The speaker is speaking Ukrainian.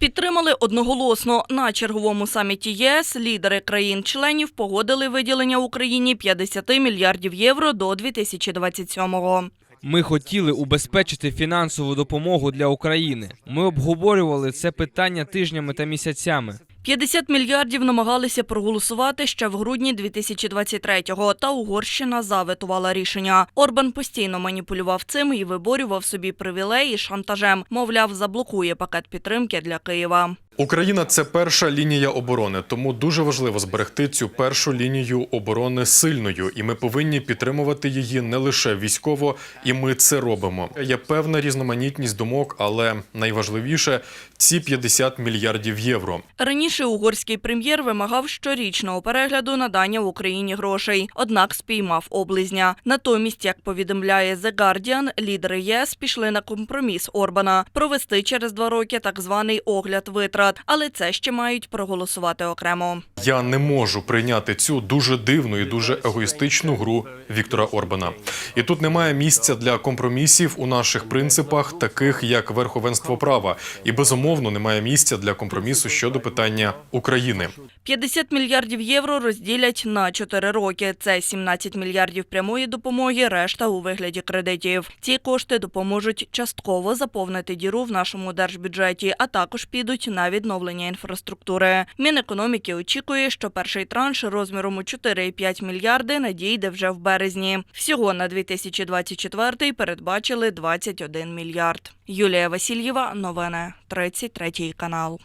Підтримали одноголосно на черговому саміті ЄС. Лідери країн-членів погодили виділення Україні 50 мільярдів євро до 2027-го. Ми хотіли убезпечити фінансову допомогу для України. Ми обговорювали це питання тижнями та місяцями. 50 мільярдів намагалися проголосувати ще в грудні 2023-го, та Угорщина заветувала рішення. Орбан постійно маніпулював цим і виборював собі привілеї шантажем. Мовляв, заблокує пакет підтримки для Києва. Україна це перша лінія оборони, тому дуже важливо зберегти цю першу лінію оборони сильною, і ми повинні підтримувати її не лише військово, і ми це робимо. Є певна різноманітність думок, але найважливіше ці 50 мільярдів євро. Раніше угорський прем'єр вимагав щорічного перегляду надання Україні грошей, однак спіймав облизня. Натомість, як повідомляє The Guardian, лідери ЄС пішли на компроміс Орбана провести через два роки так званий огляд витрат, але це ще мають проголосувати окремо. Я не можу прийняти цю дуже дивну і дуже егоїстичну гру Віктора Орбана. І тут немає місця для компромісів у наших принципах, таких як верховенство права, і безумовно немає місця для компромісу щодо питання України. 50 мільярдів євро розділять на 4 роки. Це 17 мільярдів прямої допомоги, решта у вигляді кредитів. Ці кошти допоможуть частково заповнити діру в нашому держбюджеті, а також підуть на відновлення інфраструктури. Мінекономіки очікує, що перший транш розміром у 4,5 мільярди надійде вже в березні. Всього на 2024 передбачили 21 мільярд. Юлія Васильєва, новини 33 канал.